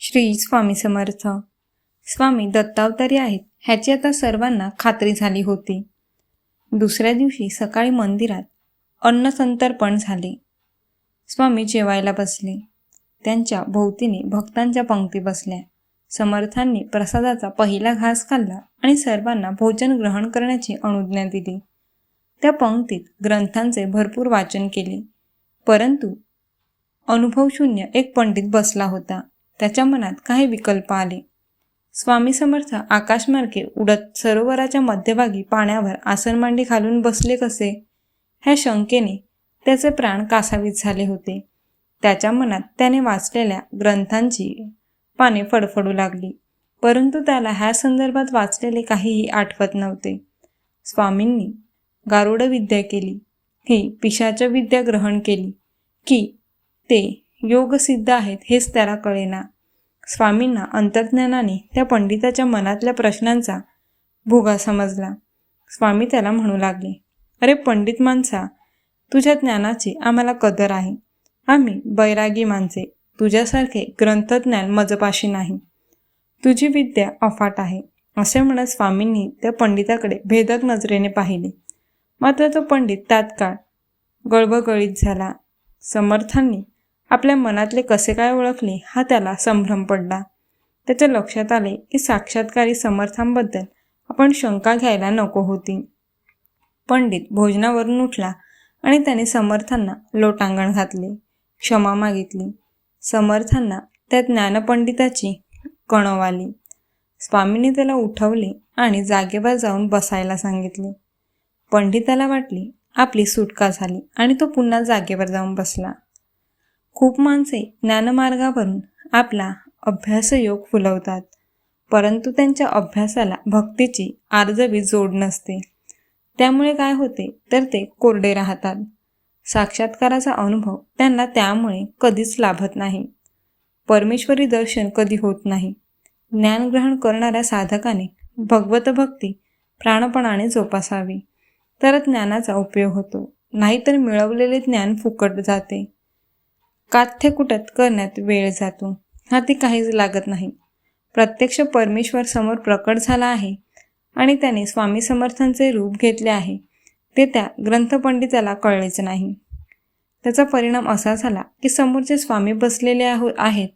श्री स्वामी समर्थ. स्वामी दत्तावतारी आहेत. ह्याची आता सर्वांना खात्री झाली होती. दुसऱ्या दिवशी सकाळी मंदिरात अन्नसंतर्पण झाले. स्वामी जेवायला बसले. त्यांच्या भोवतीने भक्तांच्या पंक्ती बसल्या. समर्थांनी प्रसादाचा पहिला घास खाल्ला आणि सर्वांना भोजन ग्रहण करण्याची अनुज्ञा दिली. त्या पंक्तीत ग्रंथांचे भरपूर वाचन केले. परंतु अनुभवशून्य एक पंडित बसला होता. त्याच्या मनात काही विकल्प आले. स्वामी समर्थ आकाशमार्गे उडत सरोवराच्या मध्यभागी पाण्यावर आसन मांडी घालून बसले कसे? ह्या शंकेने त्याचे प्राण कासावीत झाले होते. त्याच्या मनात त्याने वाचलेल्या ग्रंथांची पाने फडफडू लागली. परंतु त्याला ह्या संदर्भात वाचलेले काहीही आठवत नव्हते. स्वामींनी गारुड विद्या केली. ही पिशाच विद्या ग्रहण केली की ते योगसिद्ध आहेत हेच त्याला कळेना. स्वामींना अंतर्ज्ञानाने त्या पंडिताच्या मनातल्या प्रश्नांचा भुगा समजला. स्वामी त्याला म्हणू लागले अरे पंडित माणसा तुझ्या ज्ञानाची आम्हाला कदर आहे. आम्ही बैरागी माणसे तुझ्यासारखे ग्रंथज्ञान मजपाशी नाही. तुझी विद्या अफाट आहे. असे म्हणत स्वामींनी त्या पंडिताकडे भेदक नजरेने पाहिले. मात्र तो पंडित तात्काळ गळबगळीत झाला. समर्थांनी आपल्या मनातले कसे काय ओळखले हा त्याला संभ्रम पडला. त्याच्या लक्षात आले की साक्षात्कारी समर्थांबद्दल आपण शंका घ्यायला नको होती. पंडित भोजनावरून उठला आणि त्याने समर्थांना लोटांगण घातले क्षमा मागितली. समर्थांना त्या ज्ञानपंडिताची कणव आली. स्वामींनी त्याला उठवले आणि जागेवर जाऊन बसायला सांगितले. पंडिताला वाटले आपली सुटका झाली आणि तो पुन्हा जागेवर जाऊन बसला. खूप माणसे ज्ञानमार्गावरून आपला अभ्यासयोग फुलवतात. परंतु त्यांच्या अभ्यासाला भक्तीची आर्जवी जोड नसते. त्यामुळे काय होते तर ते कोरडे राहतात. साक्षात्काराचा अनुभव त्यांना त्यामुळे कधीच लाभत नाही. परमेश्वरी दर्शन कधी होत नाही. ज्ञानग्रहण करणाऱ्या साधकाने भगवत भक्ती प्राणपणाने जोपासावी. तर ज्ञानाचा उपयोग होतो. नाहीतर मिळवलेले ज्ञान फुकट जाते. काथ्य कुटत करण्यात वेळ जातो. हाती काहीच लागत नाही. प्रत्यक्ष परमेश्वर समोर प्रकट झाला आहे आणि त्याने स्वामी समर्थांचे रूप घेतले आहे. ते त्या ग्रंथपंडिताला कळलेच नाही. त्याचा परिणाम असा झाला की समोरचे स्वामी बसलेले आहो आहेत.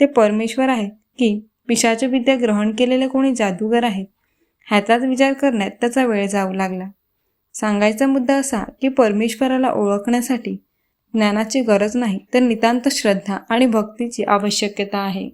ते परमेश्वर आहेत की पिशाची विद्या ग्रहण केलेले कोणी जादूगर आहेत. ह्याचाच विचार करण्यात त्याचा वेळ जाऊ लागला. सांगायचा मुद्दा असा की परमेश्वराला ओळखण्यासाठी ज्ञानाची गरज नाही तर नितांत श्रद्धा आणि भक्तीची आवश्यकता आहे.